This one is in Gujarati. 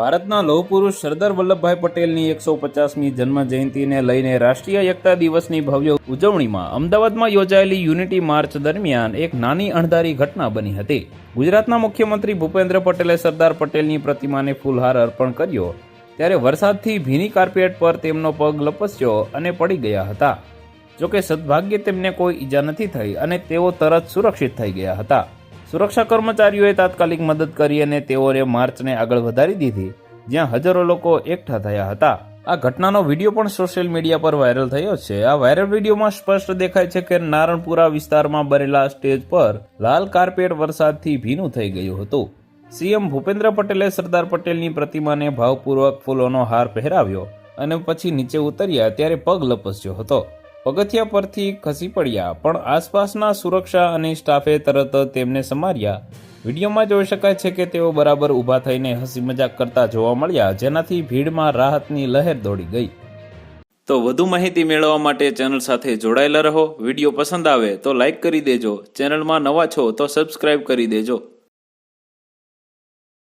ભારતના લોહ પુરુષ સરદાર વલ્લભભાઈ પટેલની એકસો પચાસમી જન્મ જયંતિને લઈને રાષ્ટ્રીય એકતા દિવસની ભવ્ય ઉજવણીમાં અમદાવાદમાં યોજાયેલી યુનિટી માર્ચ દરમિયાન એક નાની અણધારી ઘટના બની હતી. ગુજરાતના મુખ્યમંત્રી ભૂપેન્દ્ર પટેલે સરદાર પટેલની પ્રતિમાને ફૂલહાર અર્પણ કર્યો. ત્યારે વરસાદથી ભીની કાર્પેટ પર તેમનો પગ લપસ્યો અને પડી ગયા હતા. જોકે સદભાગ્યે તેમને કોઈ ઈજા નથી થઈ અને તેઓ તરત સુરક્ષિત થઈ ગયા હતા. સુરક્ષા કર્મચારીઓએ તાત્કાલિક મદદ કરી અને તેઓએ માર્ચને આગળ વધારી દીધી, જ્યાં હજારો લોકો એકઠા થયા હતા. આ ઘટનાનો વીડિયો પણ સોશિયલ મીડિયા પર વાયરલ થયો છે. આ વાયરલ વિડીયોમાં સ્પષ્ટ દેખાય છે કે નારણપુરા વિસ્તારમાં બનેલા સ્ટેજ પર લાલ કાર્પેટ વરસાદથી ભીનું થઈ ગયું હતું. સીએમ ભૂપેન્દ્ર પટેલે સરદાર પટેલની પ્રતિમાને ભાવપૂર્વક ફૂલોનો હાર પહેરાવ્યો અને પછી નીચે ઉતર્યા ત્યારે પગ લપસ્યો હતો. પગથિયા પરથી ખસી પડ્યા, પણ આસપાસના સુરક્ષા અને સ્ટાફે તરત તેમને સમાર્યા. વિડીયોમાં જોઈ શકાય છે કે તેઓ બરાબર ઊભા થઈને હસી મજાક કરતા જોવા મળ્યા, જેનાથી ભીડમાં રાહતની લહેર દોડી ગઈ. તો વધુ માહિતી મેળવવા માટે ચેનલ સાથે જોડાયેલા રહો. વીડિયો પસંદ આવે તો લાઈક કરી દેજો. ચેનલમાં નવા છો તો સબસ્ક્રાઇબ કરી દેજો.